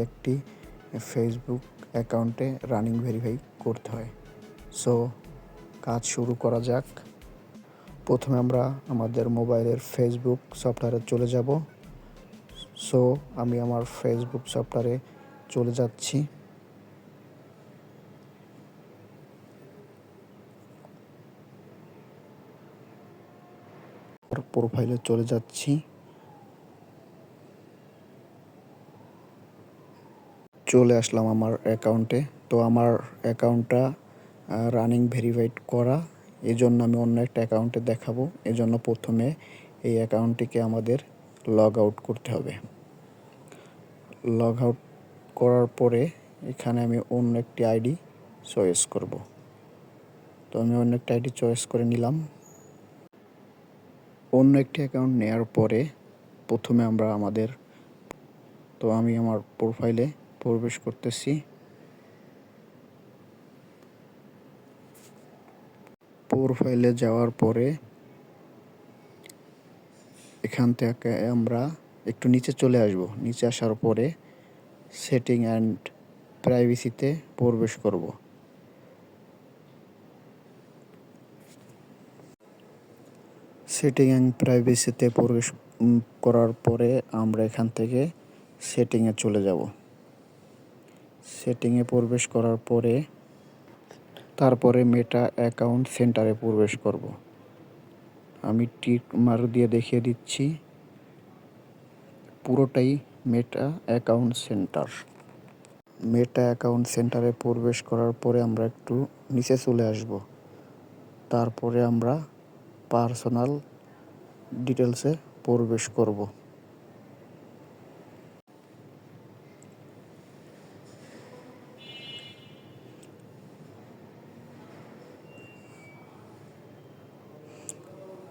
একটি ফেসবুক অ্যাকাউন্টে running verify করতে হয়। সো কাজ শুরু করা যাক। প্রথমে আমরা আমাদের মোবাইলের ফেসবুক সফটওয়্যারে চলে যাব। সো আমি আমার ফেসবুক সফটওয়্যারে চলে যাচ্ছি। প্রোফাইলে চলে যাচ্ছি। চলে আসলাম আমার অ্যাকাউন্টে। তো আমার অ্যাকাউন্টটা রানিং ভেরিফাইড করা। এই জন্য আমি অন্য একটা অ্যাকাউন্টে দেখাবো। এজন্য প্রথমে এই অ্যাকাউন্টটিকে আমাদের লগ আউট করতে হবে। লগ আউট করার পরে এখানে আমি অন্য একটি আইডি চয়েস করব। তো আমি অন্য একটা আইডি চয়েস করে নিলাম। অন্য একটি অ্যাকাউন্ট নেওয়ার পরে প্রথমে আমরা আমাদের, তো আমি আমার প্রোফাইলে প্রবেশ করতেছি। প্রোফাইলে যাওয়ার পরে এখান থেকে আমরা একটু নিচে চলে আসব। নিচে আসার পরে সেটিং অ্যান্ড প্রাইভেসিতে প্রবেশ করব। সেটিং অ্যান্ড প্রাইভেসিতে প্রবেশ করার পরে আমরা এখান থেকে সেটিংয়ে চলে যাব। সেটিংয়ে প্রবেশ করার পরে তারপরে মেটা অ্যাকাউন্ট সেন্টারে প্রবেশ করব। আমি টিক মার দিয়ে দেখিয়ে দিচ্ছি। পুরোটাই Meta account center Meta account সেন্টারে প্রবেশ করার পরে আমরা একটু নিচে চলে আসব। তারপরে আমরা পার্সোনাল ডিটেলসে প্রবেশ করব।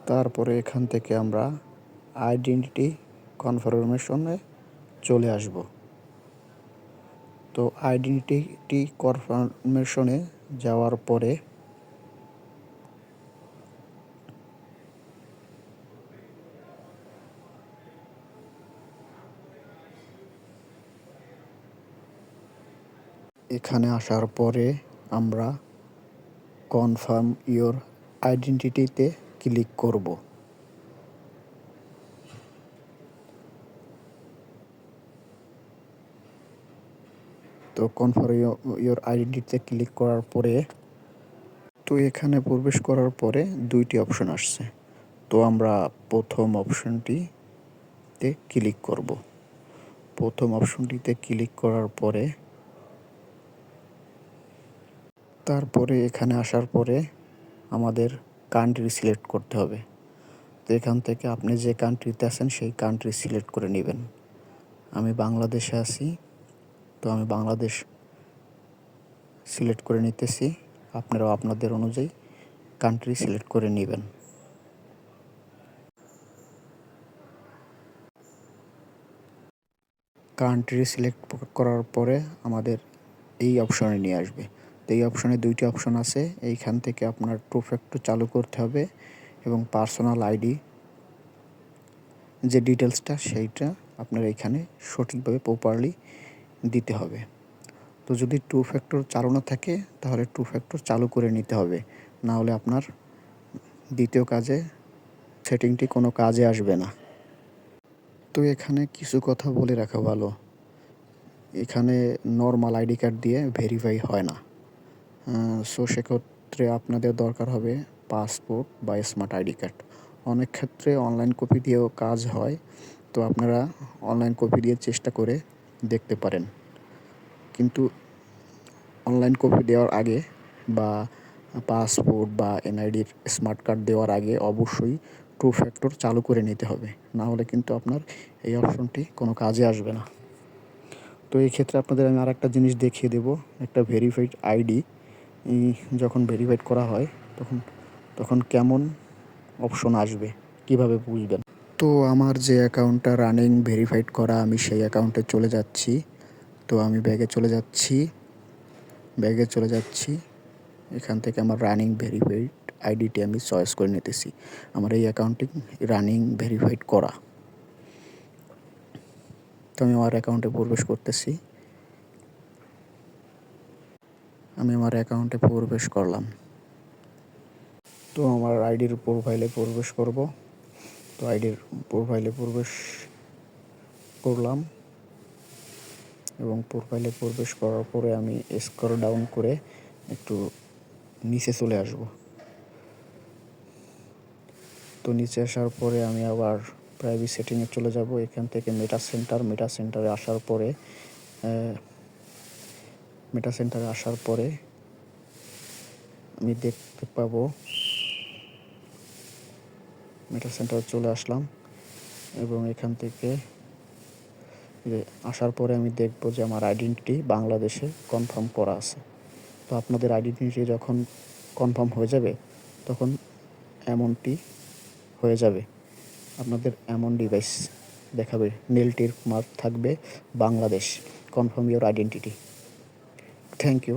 তারপরে এখান থেকে আমরা আইডেন্টিটি কনফার্মেশনে চলে আসব। তো আইডেন্টিটি কনফার্মেশনে যাওয়ার পরে এখানে আসার পরে আমরা কনফার্ম ইওর আইডেন্টিটিতে ক্লিক করব। তো কনফার্ম ইওর আইডেন্টিটিতে ক্লিক করার পরে, তো এখানে প্রবেশ করার পরে দুইটি অপশন আসছে। তো আমরা প্রথম অপশনটিতে ক্লিক করব। প্রথম অপশনটিতে ক্লিক করার পরে, তারপরে এখানে আসার পরে আমাদের কান্ট্রি সিলেক্ট করতে হবে। তো এখান থেকে আপনি যে কান্ট্রিতে আছেন, সেই কান্ট্রি সিলেক্ট করে নেবেন। আমি বাংলাদেশে আছি, তো আমি বাংলাদেশ সিলেক্ট করে নিতেছি। আপনারাও আপনাদের অনুযায়ী কান্ট্রি সিলেক্ট করে নেবেন। কান্ট্রি সিলেক্ট করার পরে আমাদের এই অপশনে নিয়ে আসবে। তো এই অপশনে দুইটি অপশন আছে। এইখান থেকে আপনার টু ফ্যাক্টর চালু করতে হবে এবং পার্সোনাল আইডি যে ডিটেলসটা সেইটা আপনার এখানে সঠিকভাবে প্রপারলি দিতে হবে। তো যদি টু ফ্যাক্টর চালু না থাকে, তাহলে টু ফ্যাক্টর চালু করে নিতে হবে। না হলে আপনার দ্বিতীয় কাজে সেটিংটি কোনো কাজে আসবে না। তো এখানে কিছু কথা বলে রাখা ভালো। এখানে নর্মাল আইডি কার্ড দিয়ে ভেরিফাই হয় না। সো সেক্ষেত্রে আপনাদের দরকার হবে পাসপোর্ট বা স্মার্ট আইডি কার্ড অনেক ক্ষেত্রে অনলাইন কপি দিয়েও কাজ হয়, তো আপনারা অনলাইন কপি দিয়ে চেষ্টা করে দেখতে পারেন। কিন্তু অনলাইন কপি দেওয়ার আগে বা পাসপোর্ট বা এনআইডির স্মার্ট কার্ড দেওয়ার আগে অবশ্যই টু ফ্যাক্টর চালু করে নিতে হবে। না হলে কিন্তু আপনার এই অপশনটি কোনো কাজে আসবে না। তো এই ক্ষেত্রে আপনাদের আমি আর একটা জিনিস দেখিয়ে দেব, একটা ভেরিফাইড আইডি যখন ভেরিফাইড করা হয়, তখন তখন কেমন অপশন আসবে? কীভাবে বুঝবেন? তো আমার যে অ্যাকাউন্টটা রানিং ভেরিফাইড করা, আমি সেই অ্যাকাউন্টে চলে যাচ্ছি। তো আমি ব্যাগে চলে যাচ্ছি। ব্যাগে চলে যাচ্ছি। এখান থেকে আমার রানিং ভেরিফাইড আইডিটি আমি চয়েস করে নিতেছি। আমার এই অ্যাকাউন্টটি রানিং ভেরিফাইড করা। তো আমি আমার অ্যাকাউন্টে প্রবেশ করতেছি। আমি আমার অ্যাকাউন্টে প্রবেশ করলাম। তো আমার আইডির প্রোফাইলে প্রবেশ করব। তো আইডির প্রোফাইলে প্রবেশ করলাম এবং প্রোফাইলে প্রবেশ করার পরে আমি স্কোর ডাউন করে একটু নিচে চলে আসব। তো নিচে আসার পরে আমি আবার প্রাইভেট সেটিংয়ে চলে যাব। এখান থেকে মেটা সেন্টার মেটা সেন্টারে আসার পরে মেটা সেন্টারে আসার পরে আমি দেখতে পাবো। মেটা সেন্টারে চলে আসলাম এবং এখান থেকে আসার পরে আমি দেখব যে আমার আইডেন্টিটি বাংলাদেশে কনফার্ম করা আছে। তো আপনাদের আইডেন্টিটি যখন কনফার্ম হয়ে যাবে, তখন এমনটি হয়ে যাবে। আপনাদের এমন ডিভাইস দেখাবে নেলটির মার্ক থাকবে Bangladesh confirm your identity thank you